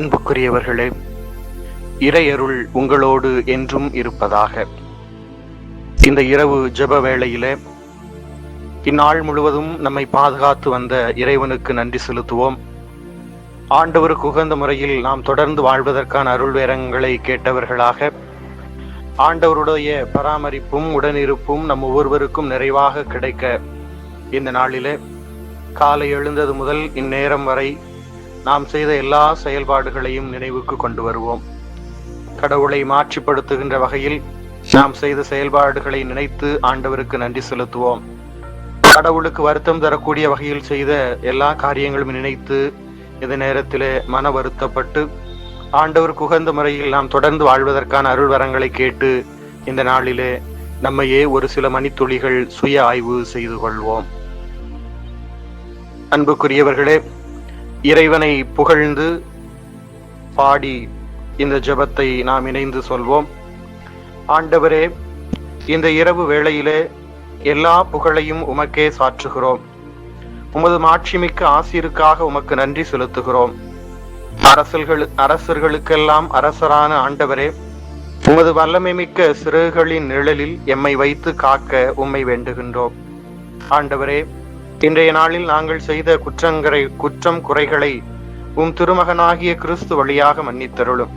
அன்புக்குரியவர்களே இறையருள் உங்களோடு என்றும் இருப்பதாக. இந்த இரவு ஜெப வேளையிலே இந்நாள் முழுவதும் நம்மை பாதுகாத்து வந்த இறைவனுக்கு நன்றி செலுத்துவோம். ஆண்டவருக்கு உகந்த முறையில் நாம் தொடர்ந்து வாழ்வதற்கான அருள் வேரங்களை கேட்டவர்களாக ஆண்டவருடைய பராமரிப்பும் உடனிருப்பும் நம் ஒவ்வொருவருக்கும் நிறைவாக கிடைக்க இந்த நாளிலே காலை எழுந்தது முதல் இந்நேரம் வரை நாம் செய்த எல்லா செயல்பாடுகளையும் நினைவுக்கு கொண்டு வருவோம். கடவுளை மாற்றிப்படுத்துகின்ற வகையில் நாம் செய்த செயல்பாடுகளை நினைத்து ஆண்டவருக்கு நன்றி செலுத்துவோம். கடவுளுக்கு வருத்தம் தரக்கூடிய வகையில் செய்த எல்லா காரியங்களும் நினைத்து இந்த நேரத்திலே மன வருத்தப்பட்டு ஆண்டவருக்கு உகந்த முறையில் நாம் தொடர்ந்து வாழ்வதற்கான அருள் வரங்களை கேட்டு இந்த நாளிலே நம்மையே ஒரு சில மணித்துளிகள் சுய ஆய்வு செய்து கொள்வோம். அன்புக்குரியவர்களே இறைவனை புகழ்ந்து பாடி இந்த ஜெபத்தை நாம் இணைந்து சொல்வோம். ஆண்டவரே இந்த இரவு வேளையிலே எல்லா புகழையும் உமக்கே சாற்றுகிறோம். உமது மாட்சிமிக்க ஆசிருக்காக உமக்கு நன்றி செலுத்துகிறோம். அரசல்கள் அரசர்களுக்கெல்லாம் அரசரான ஆண்டவரே உமது வல்லமை மிக்க சிறுகளின் நிழலில் எம்மை வைத்து காக்க உம்மை வேண்டுகின்றோம். ஆண்டவரே இன்றைய நாளில் நாங்கள் செய்த குற்றங்களை குற்றம் குறைகளை உம் திருமகனாகிய கிறிஸ்து வழியாக மன்னித்தருளும்.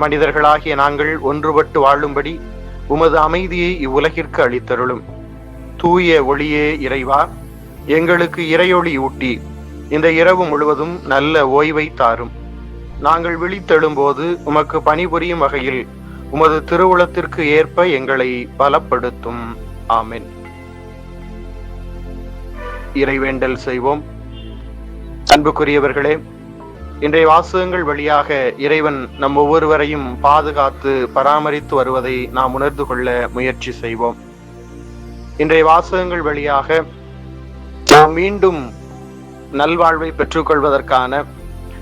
மனிதர்களாகிய நாங்கள் ஒன்றுபட்டு வாழும்படி உமது அமைதியை இவ்வுலகிற்கு அளித்தருளும். தூய ஒளியே இறைவா எங்களுக்கு இறையொளி ஊட்டி இந்த இரவு முழுவதும் நல்ல ஓய்வை தாரும். நாங்கள் விழித்தெழும்போது உமக்கு பணிபுரியும் வகையில் உமது திருவுளத்திற்கு ஏற்ப எங்களை பலப்படுத்தும். ஆமென். இறைவேண்டல் செய்வோம். அன்புக்குரியவர்களே இன்றைய வாசகங்கள் வழியாக இறைவன் நம் ஒவ்வொருவரையும் பாதுகாத்து பராமரித்து வருவதை நாம் உணர்ந்து கொள்ள முயற்சி செய்வோம். இன்றைய வாசகங்கள் வழியாக நாம் மீண்டும் நல்வாழ்வை பெற்றுக்கொள்வதற்கான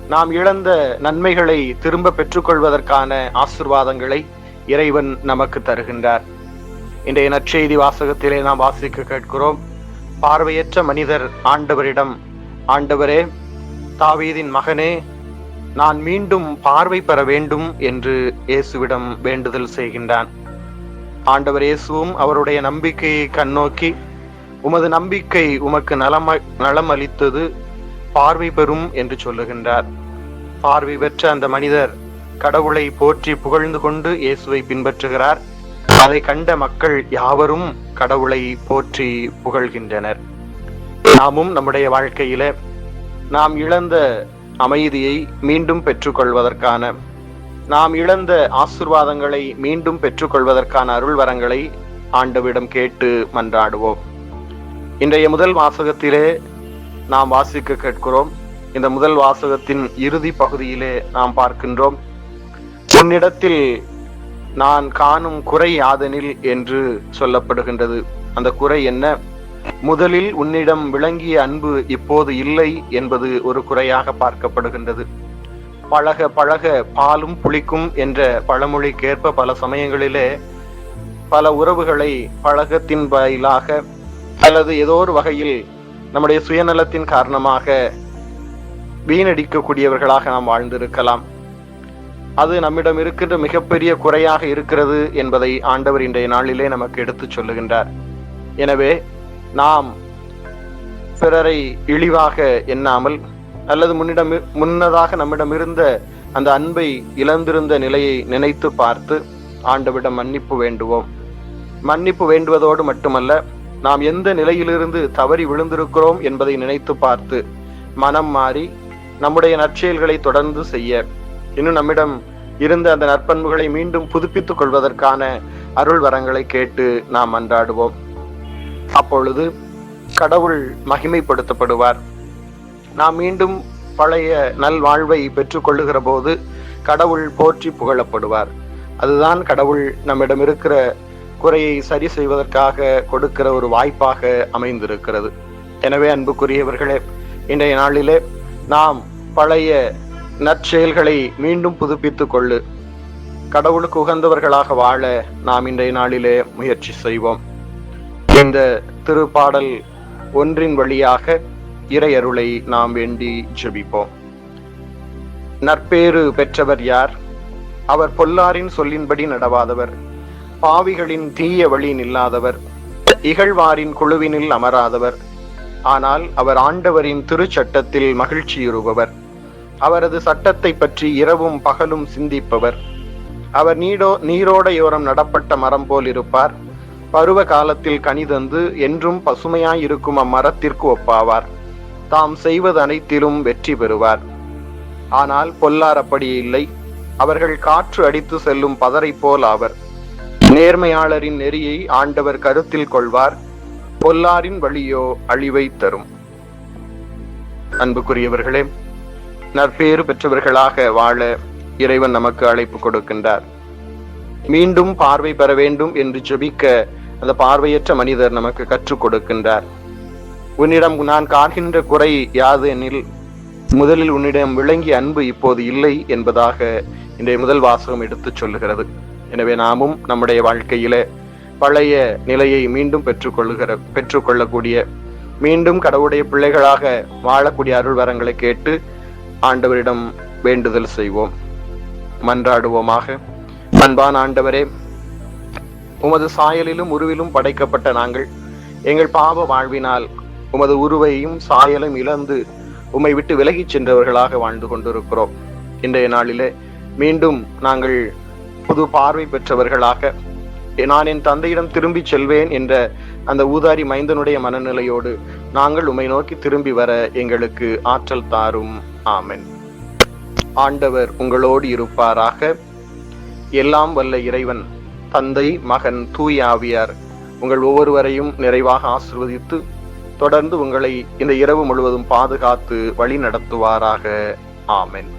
நாம் இழந்த நன்மைகளை திரும்ப பெற்றுக்கொள்வதற்கான ஆசிர்வாதங்களை இறைவன் நமக்கு தருகின்றார். இன்றைய நற்செய்தி வாசகத்திலே நாம் வாசிக்க கேட்கிறோம். பார்வையற்ற மனிதர் ஆண்டவரிடம் ஆண்டவரே தாவீதின் மகனே நான் மீண்டும் பார்வை பெற வேண்டும் என்று இயேசுவிடம் வேண்டுதல் செய்கின்றான். ஆண்டவர் இயேசுவும் அவருடைய நம்பிக்கையை கண்ணோக்கி உமது நம்பிக்கை உமக்கு நலம் நலம் அளித்தது பார்வை பெறும் என்று சொல்லுகின்றார். பார்வை பெற்ற அந்த மனிதர் கடவுளை போற்றி புகழ்ந்து கொண்டு இயேசுவை பின்பற்றுகிறார். அதை கண்ட மக்கள் யாவரும் கடவுளை போற்றி புகழ்கின்றனர். நாமும் நம்முடைய வாழ்க்கையில நாம் இழந்த அமைதியை மீண்டும் பெற்றுக்கொள்வதற்கான நாம் இழந்த ஆசிர்வாதங்களை மீண்டும் பெற்றுக்கொள்வதற்கான அருள் வரங்களை ஆண்டவிடம் கேட்டு மன்றாடுவோம். இன்றைய முதல் வாசகத்திலே நாம் வாசிக்க கேட்கிறோம். இந்த முதல் வாசகத்தின் இறுதி பகுதியிலே நாம் பார்க்கின்றோம். உன்னிடத்தில் நான் காணும் குறை யாதெனில் என்று சொல்லப்படுகின்றது. அந்த குறை என்ன? முதலில் உன்னிடம் விளங்கிய அன்பு இப்போது இல்லை என்பது ஒரு குறையாக பார்க்கப்படுகின்றது. பழக பழக பாலும் புளிக்கும் என்ற பழமொழிக்கேற்ப பல சமயங்களிலே பல உறவுகளை பழகத்தின் வாயிலாக அல்லது ஏதோ ஒரு வகையில் நம்முடைய சுயநலத்தின் காரணமாக வீணடிக்கக்கூடியவர்களாக நாம் வாழ்ந்திருக்கலாம். அது நம்மிடம் இருக்கின்ற மிகப்பெரிய குறையாக இருக்கிறது என்பதை ஆண்டவர் இன்றைய நாளிலே நமக்கு எடுத்துச் சொல்லுகின்றார். எனவே நாம் பிறரை இழிவாக எண்ணாமல் அல்லது முன்னிடம் முன்னதாக நம்மிடம் இருந்த அந்த அன்பை இழந்திருந்த நிலையை நினைத்து பார்த்து ஆண்டவிடம் மன்னிப்பு வேண்டுவோம். மன்னிப்பு வேண்டுவதோடு மட்டுமல்ல நாம் எந்த நிலையிலிருந்து தவறி விழுந்திருக்கிறோம் என்பதை நினைத்து பார்த்து மனம் மாறி நம்முடைய நற்செயல்களை தொடர்ந்து செய்ய இன்னும் நம்மிடம் இருந்த அந்த நற்பண்புகளை மீண்டும் புதுப்பித்துக் கொள்வதற்கான அருள் வரங்களை கேட்டு நாம் அன்றாடுவோம். அப்பொழுது கடவுள் மகிமைப்படுத்தப்படுவார். நாம் மீண்டும் பழைய நல்வாழ்வை பெற்றுக்கொள்ளுகிற போது கடவுள் போற்றி புகழப்படுவார். அதுதான் கடவுள் நம்மிடம் இருக்கிற குறையை சரி செய்வதற்காக கொடுக்கிற ஒரு வாய்ப்பாக அமைந்திருக்கிறது. எனவே அன்புக்குரியவர்களே இன்றைய நாளிலே நாம் பழைய நற்செயல்களை மீண்டும் புதுப்பித்துக் கொள்ளு. கடவுளுக்கு உகந்தவர்களாக வாழ நாம் இன்றைய நாளிலே முயற்சி செய்வோம். இந்த திருப்பாடல் ஒன்றின் வழியாக இறையருளை நாம் வேண்டி ஜெபிப்போம். நற்பேறு பெற்றவர் யார்? அவர் பொல்லாரின் சொல்லின்படி நடவாதவர். பாவிகளின் தீய வழி நில்லாதவர். இகழ்வாரின் குழுவினில் அமராதவர். ஆனால் அவர் ஆண்டவரின் திருச்சட்டத்தில் மகிழ்ச்சியுறுபவர். அவரது சட்டத்தை பற்றி இரவும் பகலும் சிந்திப்பவர். அவர் நீடோ நீரோடையோரம் நடப்பட்ட மரம் போல் இருப்பார். பருவ காலத்தில் கனிதந்து என்றும் பசுமையாயிருக்கும் அம்மரத்திற்கு ஒப்பாவார். தாம் செய்வது அனைத்திலும் வெற்றி பெறுவார். ஆனால் பொல்லார் அப்படி இல்லை. அவர்கள் காற்று அடித்து செல்லும் பதரை போல் ஆவர். நேர்மையாளரின் நெறியை ஆண்டவர் கருத்தில் கொள்வார். பொல்லாரின் வழியோ அழிவை தரும். அன்புக்குரியவர்களே நற்பேறு பெற்றவர்களாக வாழ இறைவன் நமக்கு அழைப்பு கொடுக்கின்றார். மீண்டும் பார்வை பெற வேண்டும் என்று ஜெபிக்க அந்த பார்வையற்ற மனிதர் நமக்கு கற்றுக் கொடுக்கின்றார். உன்னிடம் நான் காண்கின்ற குறை யாது எனில் முதலில் உன்னிடம் விளங்கிய அன்பு இப்போது இல்லை என்பதாக இன்றைய முதல் வாசகம் எடுத்துச் சொல்லுகிறது. எனவே நாமும் நம்முடைய வாழ்க்கையில பழைய நிலையை மீண்டும் பெற்றுக்கொள்ளுகிற பெற்றுக்கொள்ளக்கூடிய மீண்டும் கடவுளுடைய பிள்ளைகளாக வாழக்கூடிய அருள் வரங்களை கேட்டு ஆண்டவரிடம் வேண்டுதல் செய்வோம். மன்றாடுவோமாக. அன்பான ஆண்டவரே உமது சாயலிலும் உருவிலும் படைக்கப்பட்ட நாங்கள் எங்கள் பாவ வாழ்வினால் உமது உருவையும் சாயலும் இழந்து உம்மை விட்டு விலகிச் சென்றவர்களாக வாழ்ந்து கொண்டிருக்கிறோம். இன்றைய நாளிலே மீண்டும் நாங்கள் புது பார்வை பெற்றவர்களாக நான் என் தந்தையிடம் திரும்பி செல்வேன் என்ற அந்த ஊதாரி மைந்தனுடைய மனநிலையோடு நாங்கள் உம்மை நோக்கி திரும்பி வர எங்களுக்கு ஆற்றல் தாரும். ஆமென். ஆண்டவர் உங்களோடு இருப்பாராக. எல்லாம் வல்ல இறைவன் தந்தை மகன் தூய ஆவியார் உங்கள் ஒவ்வொருவரையும் நிறைவாக ஆசிர்வதித்து தொடர்ந்து உங்களை இந்த இரவு முழுவதும் பாதுகாத்து வழி நடத்துவாராக ஆமென்.